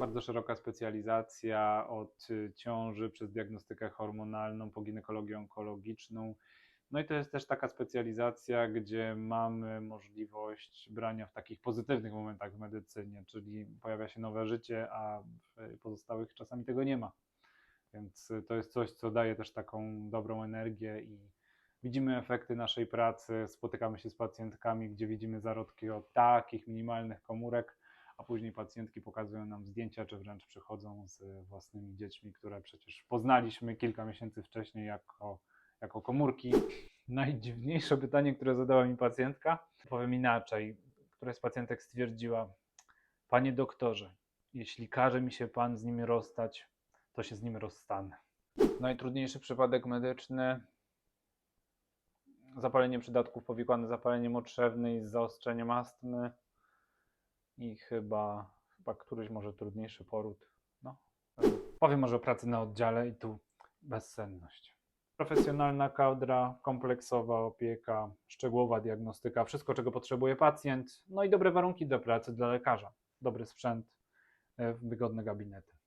Bardzo szeroka specjalizacja od y, ciąży przez diagnostykę hormonalną po ginekologię onkologiczną. No i to jest też taka specjalizacja, gdzie mamy możliwość brania w takich pozytywnych momentach w medycynie, czyli pojawia się nowe życie, a w pozostałych czasami tego nie ma. Więc y, to jest coś, co daje też taką dobrą energię i widzimy efekty naszej pracy, spotykamy się z pacjentkami, gdzie widzimy zarodki od takich minimalnych komórek, a później pacjentki pokazują nam zdjęcia, czy wręcz przychodzą z własnymi dziećmi, które przecież poznaliśmy kilka miesięcy wcześniej jako, jako komórki. Najdziwniejsze pytanie, które zadała mi pacjentka, powiem inaczej, któraś z pacjentek stwierdziła, panie doktorze, jeśli każe mi się pan z nim rozstać, to się z nim rozstanę. Najtrudniejszy przypadek medyczny zapalenie przydatków powikłane zapalenie motrzewne i z zaostrzeniem astmy i chyba, chyba któryś może trudniejszy poród. No, powiem może o pracy na oddziale i tu bezsenność. Profesjonalna kadra, kompleksowa opieka, szczegółowa diagnostyka, wszystko czego potrzebuje pacjent, no i dobre warunki do pracy dla lekarza, dobry sprzęt, e, wygodne gabinety.